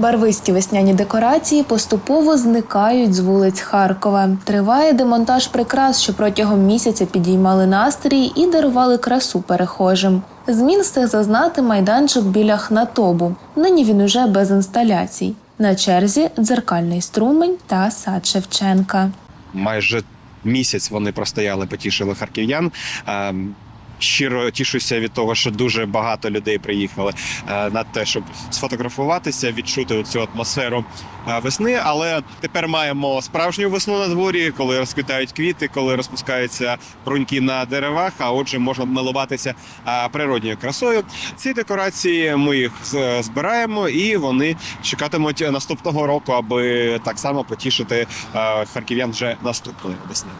Барвисті весняні декорації поступово зникають з вулиць Харкова. Триває демонтаж прикрас, що протягом місяця підіймали настрій і дарували красу перехожим. Змін встиг зазнати майданчик біля Хнатобу. Нині він уже без інсталяцій. На черзі дзеркальний струмень та сад Шевченка. майже місяць вони простояли, потішили харків'ян. Щиро тішуся від того, що дуже багато людей приїхали е, на те, щоб сфотографуватися, відчути цю атмосферу е, весни. Але тепер маємо справжню весну на дворі, коли розквітають квіти, коли розпускаються бруньки на деревах. А отже, можна милуватися е, природньою красою. Ці декорації ми їх збираємо, і вони чекатимуть наступного року, аби так само потішити харків'ян вже наступної весни.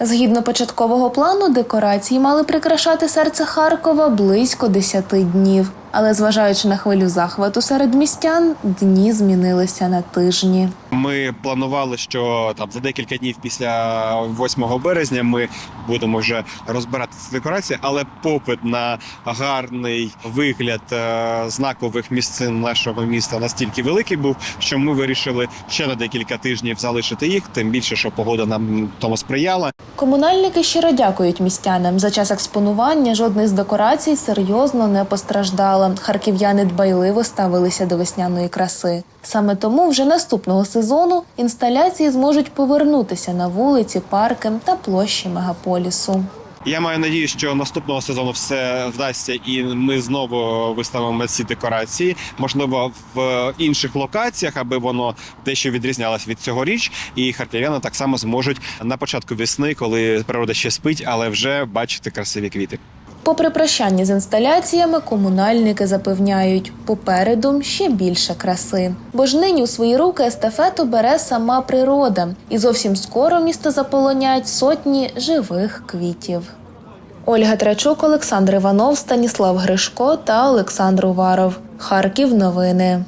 Згідно початкового плану, декорації мали прикрашати серце Харкова близько 10 днів. Але зважаючи на хвилю захвату серед містян, дні змінилися на тижні. Ми планували, що там за декілька днів після 8 березня ми будемо вже розбирати ці декорації, але попит на гарний вигляд е, знакових місцин нашого міста настільки великий був, що ми вирішили ще на декілька тижнів залишити їх. Тим більше, що погода нам тому сприяла. Комунальники щиро дякують містянам. За час експонування жодна з декорацій серйозно не постраждала. Харків'яни дбайливо ставилися до весняної краси. Саме тому вже наступного сезону інсталяції зможуть повернутися на вулиці, парки та площі мегаполісу. Я маю надію, що наступного сезону все вдасться, і ми знову виставимо ці декорації, можливо, в інших локаціях, аби воно дещо відрізнялось від цьогоріч. І харків'яни так само зможуть на початку весни, коли природа ще спить, але вже бачити красиві квіти. Попри прощання з інсталяціями, комунальники запевняють, попереду ще більше краси. Бо ж нині у свої руки естафету бере сама природа, і зовсім скоро місто заполонять сотні живих квітів. Ольга Трачук, Олександр Іванов, Станіслав Гришко та Олександр Уваров. Харків. Новини.